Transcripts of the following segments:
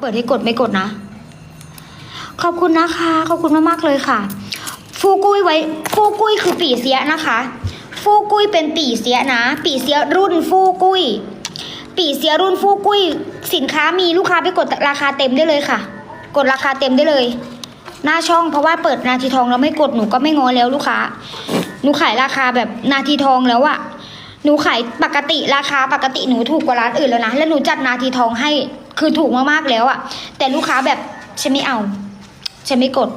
เปิดให้กดไม่กดนะ ขอบคุณนะคะ ขอบคุณมากๆเลยค่ะ ฟูกุยไว้ฟูกุยคือปีเสียนะคะ ฟูกุยเป็นปีเสียนะ ปีเสียรุ่นฟูกุยปีเสียรุ่นฟูกุยสินค้ามีลูกค้าไปกดราคาเต็มได้เลยค่ะ กดราคาเต็มได้เลย หน้าช่องเพราะว่าเปิดนาทีทองแล้วไม่กดหนูก็ไม่งอแล้วลูกค้า หนูขายราคาแบบนาทีทองแล้วอะหนูขายปกติราคาปกติหนูถูกกว่าร้านอื่นแล้วนะ แล้วหนูจัดนาทีทองให้ คือถูกมากๆแล้วอะแต่ลูกค้าแบบฉันไม่เอา ฉันไม่กด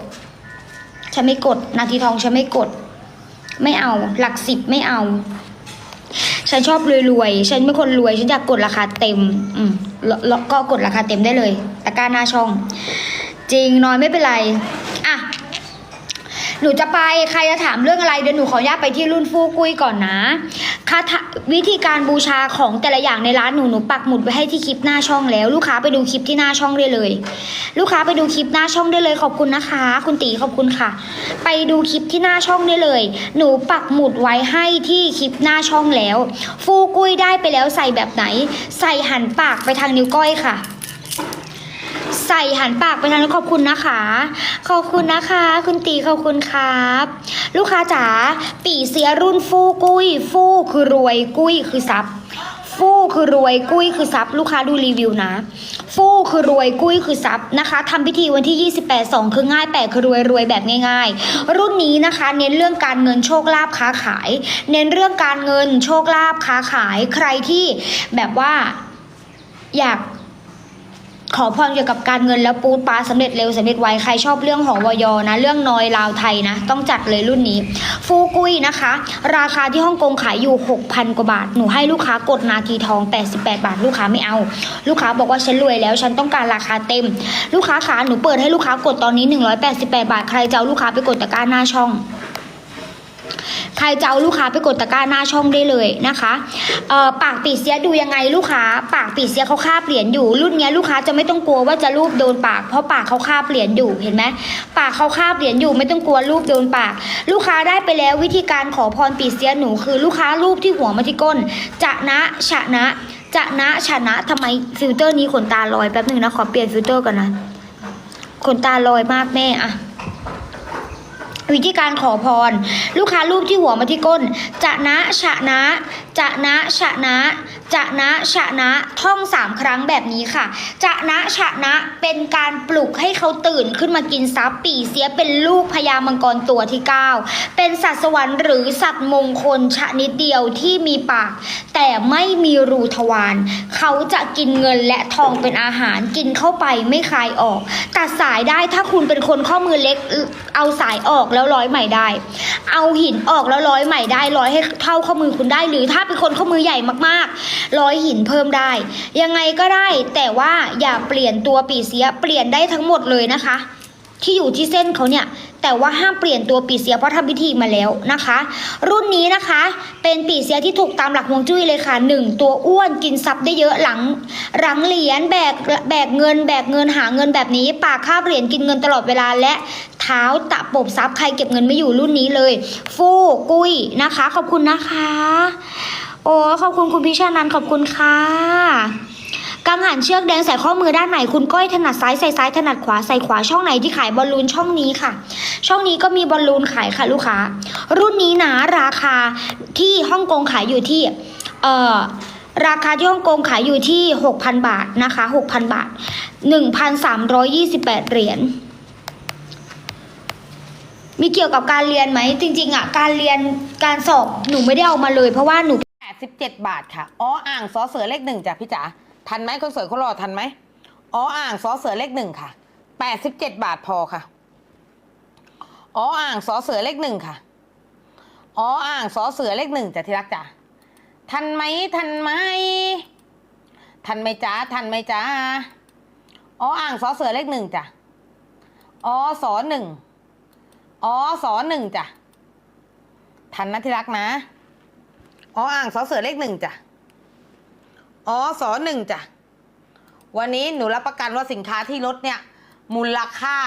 ฉันไม่กด นาทีทองฉันไม่กด ไม่เอา หลักสิบไม่เอา ฉันชอบรวยๆ ฉันเป็นคนรวย ฉันอยากกดราคาเต็ม อืมแล้วแล้วก็กดราคาเต็มได้เลยตะกร้าหน้าช่อง จริงน้อยไม่เป็นไร หนูจะไปใครจะถามเรื่องอะไรเดี๋ยวหนูขออนุญาตไปที่รุ่นฟูกุยก่อนนะคาถาวิธีการบูชาของแต่ละอย่างในร้านหนูหนูปักหมุดไว้ให้ที่คลิปหน้าช่องแล้ว ลูกค้าไปดูคลิปที่หน้าช่องได้เลย ลูกค้าไปดูคลิปหน้าช่องได้เลยขอบคุณนะคะ คุณตีขอบคุณค่ะ ไปดูคลิปที่หน้าช่องได้เลย หนูปักหมุดไว้ให้ที่คลิปหน้าช่องแล้ว ฟูกุยได้ไปแล้วใส่แบบไหน ใส่หันปากไปทางนิ้วก้อยค่ะ ใส่หันปากไปทางนั้นขอบคุณนะคะ ขอบคุณนะคะ คุณตีขอบคุณครับ ลูกค้าจ๋าปีเสียรุ่นฟูกุยฟูคือรวยกุ้ยคือซับฟูคือรวยกุ้ยคือซับลูกค้าดูรีวิวนะ ฟูคือรวยกุ้ยคือซับนะคะทำพิธีวันที่ 28 2 คือง่าย8คือรวยรวยแบบง่าย ๆ รุ่นนี้นะคะ เน้นเรื่องการเงินโชคลาภค้าขาย เน้นเรื่องการเงินโชคลาภค้าขายใครที่แบบว่าอยาก ขอพรเกี่ยวกับการเงินแล้วปูดปลาสำเร็จเร็วสำเร็จไวใครชอบเรื่องหอวยอนะ เรื่องนอยลาวไทยนะ ต้องจัดเลยรุ่นนี้ ฟูกุยนะคะ ราคาที่ฮ่องกงขายอยู่ 6,000 กว่าบาท หนูให้ลูกค้ากดนาทีทอง 88 บาท ลูกค้าไม่เอา ลูกค้าบอกว่าฉันรวยแล้วฉันต้องการราคาเต็ม ลูกค้าขาหนูเปิดให้ลูกค้ากดตอนนี้ 188 บาท ใครจะเอาลูกค้าไปกดตะกร้าหน้าช่อง ใครจะเอาลูกค้าไปกดตะกร้าหน้าช่องได้เลยนะคะเอ่อปากปีเสียดูยังไงลูกค้า ปากปีเสียเขาคาบเหรียญอยู่ รุ่นนี้ลูกค้าจะไม่ต้องกลัวว่าจะรูปโดนปาก เพราะปากเขาคาบเหรียญอยู่เห็นไหมปากเขาคาบเหรียญอยู่ไม่ต้องกลัวรูปโดนปาก ลูกค้าได้ไปแล้ววิธีการขอพรปีเสียหนูคือลูกค้ารูปที่หัวมาที่ก้น จะนะฉะนะจะนะฉะนะทำไมฟิลเตอร์นี้ขนตาลอยแป๊บหนึ่งนะขอเปลี่ยนฟิลเตอร์ก่อนนะขนตาลอยมากแม่อะ วิธีการขอพร ลูกค้ารูปที่หัวมาที่ก้นจะนะฉะนะ จะนะฉะนะจะนะฉะนะท่องสามครั้งแบบนี้ค่ะ จะนะฉะนะเป็นการปลุกให้เขาตื่นขึ้นมากินซับปีเสียเป็นลูกพญามังกรตัวที่ 9 เป็นสัตว์สวรรค์หรือสัตว์มงคลชนิดเดียวที่มีปาก แต่ไม่มีรูทวารเขาจะกินเงินและทองเป็นอาหารกินเข้าไปไม่คายออก ตัดสายได้ถ้าคุณเป็นคนข้อมือเล็กเอาสายออกแล้วร้อยใหม่ได้ เอาหินออกแล้วร้อยใหม่ได้ร้อยให้เท่าข้อมือคุณได้หรือถ้าเป็นคนข้อมือใหญ่มากๆร้อยหินเพิ่มได้ ยังไงก็ได้ แต่ว่าอย่าเปลี่ยนตัวปีเสียเปลี่ยนได้ทั้งหมดเลยนะคะ ที่อยู่ที่เส้นเขาเนี่ย แต่ว่าห้ามเปลี่ยนตัวปีเสียเพราะทำพิธีมาแล้วนะคะ รุ่นนี้นะคะ เป็นปีเสียที่ถูกตามหลักฮวงจุ้ยเลยค่ะหนึ่งตัวอ้วนกินซับได้เยอะหลังหลังเหรียญแบกแบกเงิน แบกเงินหาเงินแบบนี้ ปากคาบเหรียญกินเงินตลอดเวลาและเท้าตะปบซับใครเก็บเงินไม่อยู่รุ่นนี้เลย ฟูกุ้ยนะคะ ขอบคุณนะคะ โอ้ขอบคุณคุณพิชานันท์ขอบคุณค่ะ กังหันเชือกแดงใส่ข้อมือด้านไหนคุณก้อยถนัดซ้ายใส่ซ้ายถนัดขวาใส่ขวาช่องไหนที่ขายบอลลูนช่องนี้ค่ะ ช่องนี้ก็มีบอลลูนขายค่ะลูกค้า รุ่นนี้นะราคาที่ฮ่องกงขายอยู่ที่เอ่อราคาที่ฮ่องกงขายอยู่ที่ 6,000 บาทนะคะ 6,000 บาท 1,328 เหรียญมีเกี่ยวกับการเรียนไหม จริง ๆอะการเรียนการสอบหนูไม่ได้เอามาเลย เพราะว่าหนู 87 บาทค่ะอ๋ออ่างซอเสือเลขหนึ่งจ้ะพี่จ๋า ทันไหมคนสวยคนหล่อทันไหมอ๋ออ่างซอเสือเลขหนึ่งค่ะ87บเจ็ดบาทพอค่ะอ๋ออ่างซอเสือเลขหนึ่งค่ะอ๋ออ่างซอเสือเลขหนึ่งจ้ะที่รักจ้ะทันไหมทันไหมทันไหมจ้าทันไหมจ้าอ๋ออ่างซอเสือเลขหนึ่งจ้ะอ๋อสอหนึ่งอ๋อสอหนึ่งจ้ะทันนะที่รักนะอ๋ออ่างสอเสือเลขหนึ่งจ้ะ อ๋อสอหนึ่งจ้ะ วันนี้หนูรับประกันว่าสินค้าที่ลดเนี่ย มูลค่า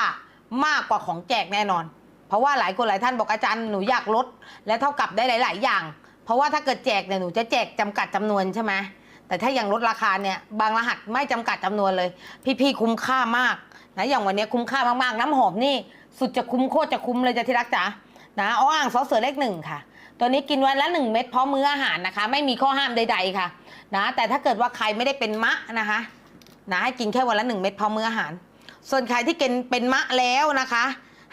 มากกว่าของแจกแน่นอน เพราะว่าหลายคนหลายท่านบอกอาจารย์หนูอยากลด และเท่ากับได้หลาย ๆ อย่าง เพราะว่าถ้าเกิดแจกเนี่ยหนูจะแจกจำกัดจำนวนใช่ไหมแต่ถ้าอย่างลดราคาเนี่ยบางรหัสไม่จำกัดจำนวนเลย พี่ๆคุ้มค่ามากนะอย่างวันนี้คุ้มค่ามากๆ น้ำหอมนี่ สุดจะคุ้มโคตรจะคุ้มเลยจะที่รักจ๋านะอ้ออ่างซอสเสือเลขหนึ่งค่ะ ตัวนี้กินวันละหนึ่งเม็ดพร้อมมื้ออาหารนะคะ ไม่มีข้อห้ามใด ๆค่ะนะแต่ถ้าเกิดว่าใครไม่ได้เป็นมะนะคะนะให้กินแค่วันละหนึ่งเม็ดพร้อมมื้ออาหาร ส่วนใครที่กินเป็นมะแล้วนะคะ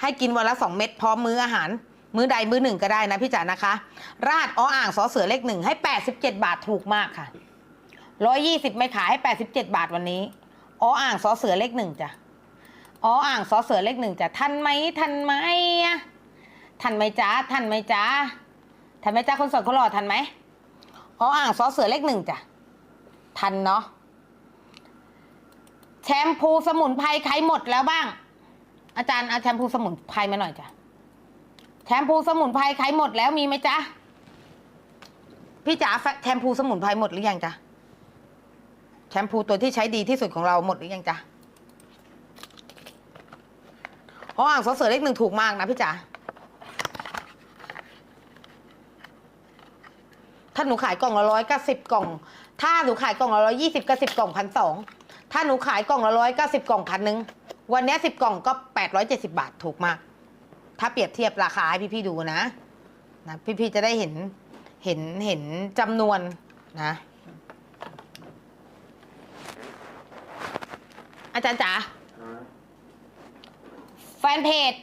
ให้กินวันละสองเม็ดพร้อมมื้ออาหาร มื้อใดมื้อหนึ่งก็ได้นะพี่จ๋านะคะ ราดอ้ออ่างซอเสือเลขหนึ่งให้ 87 บาทถูกมากค่ะ 120 ไม่ขายให้ 87 บาทวันนี้อ้ออ่างซอเสือเลขหนึ่งจ้ะอ้ออ่างซอเสือเลขหนึ่งจ้ะทันไหมทันไหมอะทันไหมจ้าทันไหมจ้า ทันไหมจ้าคนสวยคนหล่อทันไหมอ้ออ่างซอเสือเลขหนึ่งจ้ะ ทันเนาะ แชมพูสมุนไพรใครหมดแล้วบ้าง อาจารย์เอาแชมพูสมุนไพรมาหน่อยจ้ะ แชมพูสมุนไพรใครหมดแล้วมีไหมจ๊ะ พี่จ๋าแชมพูสมุนไพรหมดหรือยังจ๊ะ แชมพูตัวที่ใช้ดีที่สุดของเราหมดหรือยังจ๊ะอ๋ออ่างซอสเสือเลขหนึ่งถูกมากนะพี่จ๋า ถ้าหนูขายกล่องละร้อยก็สิบกล่อง ถ้าหนูขายกล่องละร้อยยี่สิบก็สิบกล่องพันสองถ้าหนูขายกล่องละร้อยก็สิบกล่องพันหนึ่งวันนี้สิบกล่องก็แปดร้อยเจ็ดสิบาทถูกมาก ถ้าเปรียบเทียบราคาให้พี่ๆดูนะนะพี่ๆจะได้เห็นเห็นเห็นจำนวนนะ อาจารย์จ๋าแฟนเพจ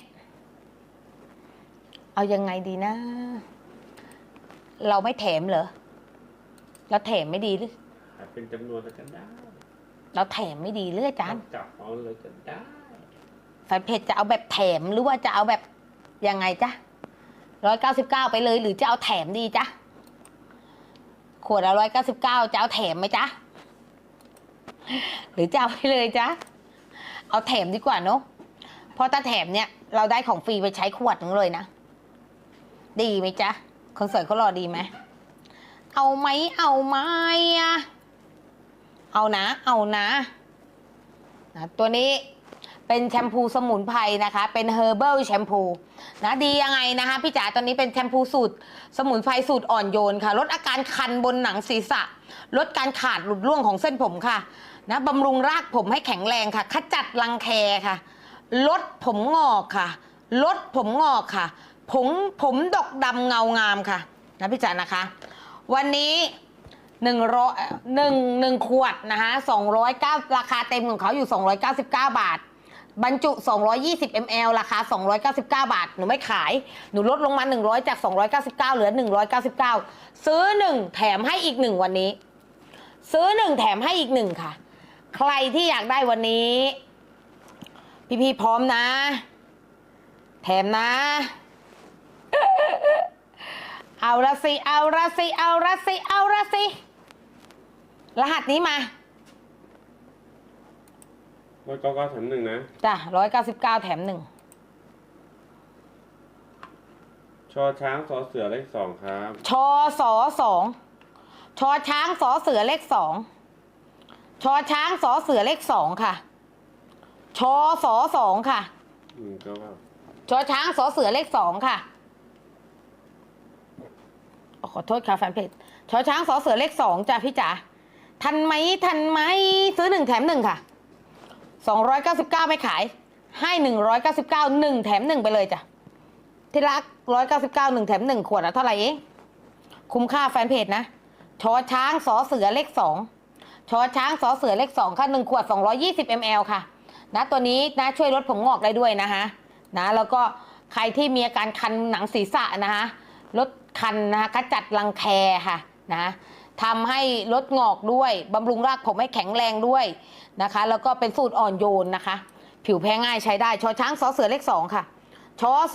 เอายังไงดีนะ เราไม่แถมเหรอเราแถมไม่ดีหรือขายเป็นจำนวนแล้วก็ได้เราแถมไม่ดีหรืออาจารย์จับเอาเลยก็ได้แฟนเพจจะเอาแบบแถมหรือว่าจะเอาแบบยังไงจ๊ะร้อยเก้าสิบเก้าไปเลย หรือจะเอาแถมดีจ๊ะขวดละร้อยเก้าสิบเก้าจะเอาแถมไหมจ๊ะหรือจะเอาไปเลยจ๊ะเอาแถมดีกว่าเนอะเพราะถ้าแถมเนี่ย เราได้ของฟรีไปใช้ขวดหนึงเลยนะ ดีไหมจ๊ะ คนสวยเขารอดีไหม เอาไหมเอาไหมอะเอานะ เอานะนะ ตัวนี้เป็นแชมพูสมุนไพรนะคะ เป็น herbal แชมพูนะดียังไงนะคะพี่จ๋าตอนนี้เป็นแชมพูสูตร สมุนไพรสูตรอ่อนโยนค่ะ ลดอาการคันบนหนังศีรษะ ลดการขาดหลุดร่วงของเส้นผมค่ะนะบำรุงรากผมให้แข็งแรงค่ะ ขจัดรังแคค่ะ ลดผมงอกค่ะ ลดผมงอกค่ะ ผมผมดกดำเงางามค่ะนะพี่จ๋านะคะ วันนี้หนึ่งร้อยหนึ่งหนึ่งขวดนะคะสองร้อยเก้าราคาเต็มของเขาอยู่สองร้อยเก้าสิบเก้าบาท บรรจุ 220 ml ราคา 299 บาท หนูไม่ขาย หนูลดลงมา 100 จาก 299 เหลือ 199 ซื้อ 1 แถมให้อีก 1 วันนี้ ซื้อ 1 แถมให้อีก 1 ค่ะ ใครที่อยากได้วันนี้ พี่ๆพร้อมนะ แถมนะ เอาละสิ เอาละสิ เอาละสิ เอาละสิ รหัสนี้มาร้อยเก้าเก้าแถมหนึ่งนะ จ้ะร้อยเก้าสิบเก้าแถมหนึ่ง ชอช้างสอเสือเลขสองครับ ชอสอสอง ชอช้างสอเสือเลขสอง ชอช้างสอเสือเลขสองค่ะ ชอสอสองค่ะหนึ่งเก้าเก้า ชอช้างสอเสือเลขสองค่ะอขอโทษค่ะแฟนเพจชอช้างสอเสือเลขสองจ้ะพี่จ๋าทันไหมทันไหมซื้อหนึ่งแถมหนึ่งค่ะสองร้อยเก้าสิบเก้าไม่ขาย ให้หนึ่งร้อยเก้าสิบเก้าหนึ่งแถมหนึ่งไปเลยจ้ะที่รักร้อยเก้าสิบเก้าหนึ่งแถมหนึ่งขวดอะเท่าไหร่เองคุ้มค่าแฟนเพจนะชอช้างสอเสือเลขสองชอช้างสอเสือเลขสองค่ะหนึ่งขวดสองร้อยี่สิบมลค่ะนะตัวนี้นะช่วยลดผมงอกได้ด้วยนะคะ นะแล้วก็ใครที่มีอาการคันหนังศีรษะนะคะลดคันนะคะขจัดรังแคค่ะนะทำให้ลดงอกด้วยบำรุงรากผมให้แข็งแรงด้วยนะคะ แล้วก็เป็นสูตรอ่อนโยนนะคะ ผิวแพ้ง่ายใช้ได้ชอช้างสอเสือเลขสองค่ะชอส